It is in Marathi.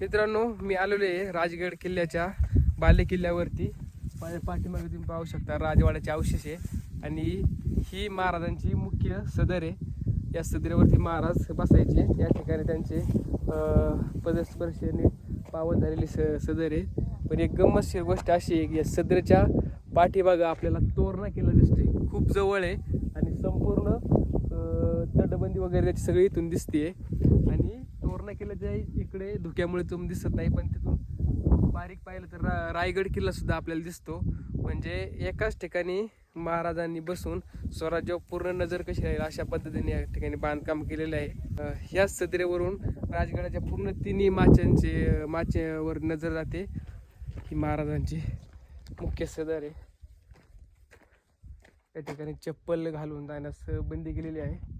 मित्रांनो मी आलेलो आहे राजगड किल्ल्याच्या बाले किल्ल्यावरती. माझ्या पाठीमागे तुम्ही पाहू शकता राजवाड्याचे अवशेष आहे. आणि ही महाराजांची मुख्य सदर आहे. या सदरेवरती महाराज बसायचे. या ठिकाणी त्यांचे पदस्पर्शने पावन झालेली स सदर आहे. पण एक गंमतशीर गोष्ट अशी आहे की या सदरेच्या पाठीमागं आपल्याला तोरणा केलं दिसते खूप जवळ आहे. आणि संपूर्ण तटबंदी वगैरे त्याची सगळी इथून दिसते आणि केलं किल्ल्याच्या इकडे धुक्यामुळे तुम्ही दिसत नाही पण तिथून बारीक पाहिलं तर रा रायगड किल्ला सुद्धा आपल्याला दिसतो. म्हणजे एकाच ठिकाणी महाराजांनी बसून स्वराज्यावर पूर्ण नजर कशी राहील अशा पद्धतीने या ठिकाणी बांधकाम केलेलं आहे. अं, ह्याच सदरेवरून राजगडाच्या पूर्ण तिन्ही माच्यांचे माच्यावर नजर जाते ही महाराजांची मुख्य सदर आहे. त्या ठिकाणी चप्पल घालून जाण्यास बंदी केलेली आहे.